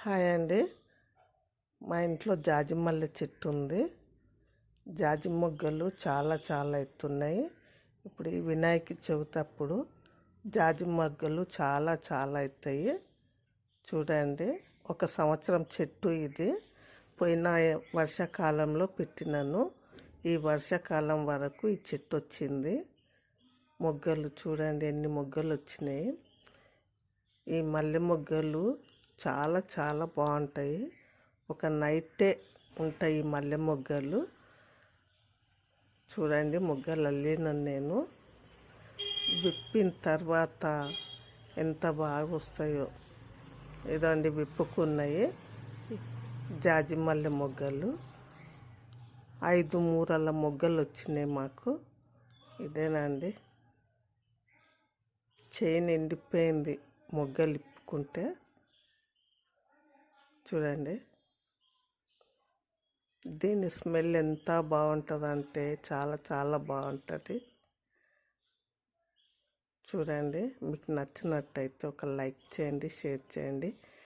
Hi అండి. మా ఇంట్లో జాజిమల్లె చెట్టు ఉంది జాజి మొగ్గలు చాలా చాలా ఎత్తున్నాయి. ఇప్పుడు ఈ వినాయక చవితి అప్పుడు జాజి మొగ్గలు చాలా చాలా ఎత్తాయి. చూడండి ఒక సంవత్సరం చెట్టు ఇది. పోయిన వర్షాకాలంలో పెట్టినాను. ఈ వర్షాకాలం వరకు ఈ చెట్టు వచ్చింది. మొగ్గలు చూడండి ఎన్ని మొగ్గలు వచ్చినాయి. ఈ మల్లె మొగ్గలు చాలా చాలా బాగుంటాయి. ఒక నైటే ఉంటాయి మల్లె మొగ్గలు. చూడండి మొగ్గలు అల్లినాను నేను. విప్పిన తర్వాత ఎంత బాగా వస్తాయో. ఇదండి విప్పుకున్నాయి. జాజి మల్లె మొగ్గలు. ఐదు మూరల మొగ్గలు వచ్చినాయి మాకు. ఇదేనండి. చైన్ ఎండిపోయింది మొగ్గలు ఇప్పుకుంటే చూడండి. దీని స్మెల్ ఎంత బాగుంటుందంటే చాలా చాలా బాగుంటుంది. చూడండి మీకు నచ్చినట్టయితే ఒక లైక్ చేయండి షేర్ చేయండి.